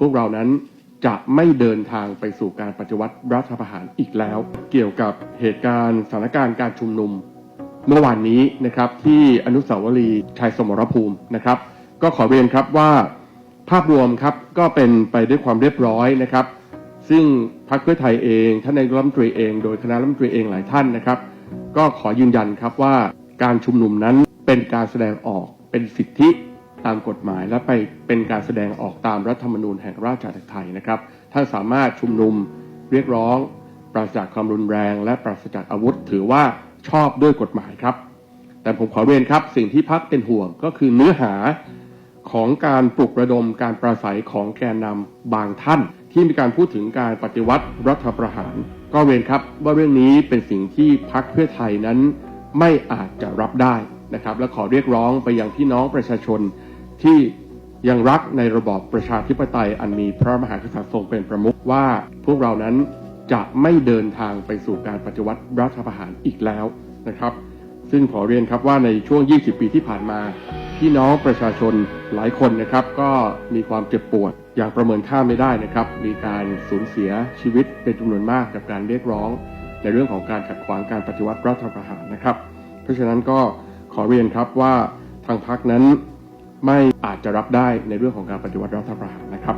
พวกเรานั้นจะไม่เดินทางไปสู่การปฏิวัติรัฐประหารอีกแล้ว เกี่ยวกับเหตุการณ์สถานการณ์การชุมนุม เมื่อวานนี้นะครับที่อนุสาวรีย์ชัยสมรภูมินะครับ ก็ขอเรียนครับว่าภาพรวมครับก็เป็นไปด้วยความเรียบร้อยนะครับ ซึ่งพรรคเพื่อไทยเองท่านนายกรัฐมนตรีเอง โดยคณะรัฐมนตรีเองหลายท่านนะครับ ก็ขอยืนยันครับว่าการชุมนุมนั้นเป็นการแสดงออกเป็นสิทธิ ตามกฎหมาย และไปเป็นการแสดงออกตามรัฐธรรมนูญแห่งราชอาณาจักรไทยนะครับ ท่านสามารถชุมนุมเรียกร้อง ปราศจากความรุนแรง และปราศจากอาวุธ ถือว่าชอบด้วยกฎหมายครับ แต่ผมขอเรียนครับสิ่งที่พักเป็นห่วงก็คือเนื้อหาของการปลุกระดมการปราศัยของแกนนำบางท่าน ที่มีการพูดถึงการปฏิวัติรัฐประหาร ก็เรียนครับว่าเรื่องนี้เป็นสิ่งที่พักเพื่อไทยนั้นไม่อาจจะรับได้นะครับและขอเรียกร้องไปยังพี่น้องประชาชน ที่ยังรักในระบอบประชาธิปไตยอันมีพระมหากษัตริย์ทรงเป็นประมุขว่าพวกเรานั้นจะไม่เดินทางไปสู่การปฏิวัติรัฐประหารอีกแล้วนะครับ ซึ่งขอเรียนครับว่าในช่วง 20 ปีที่ผ่านมา พี่น้องประชาชนหลายคนนะครับ ก็มีความเจ็บปวดอย่างประเมินค่าไม่ได้นะครับ มีการสูญเสียชีวิตเป็นจำนวนมากกับการเรียกร้อง ในเรื่องของการขัดขวางการปฏิวัติรัฐประหารนะครับ เพราะฉะนั้นก็ขอเรียนครับว่าทางพรรคนั้น ไม่อาจจะรับได้ในเรื่องของการปฏิวัติรัฐประหารนะครับ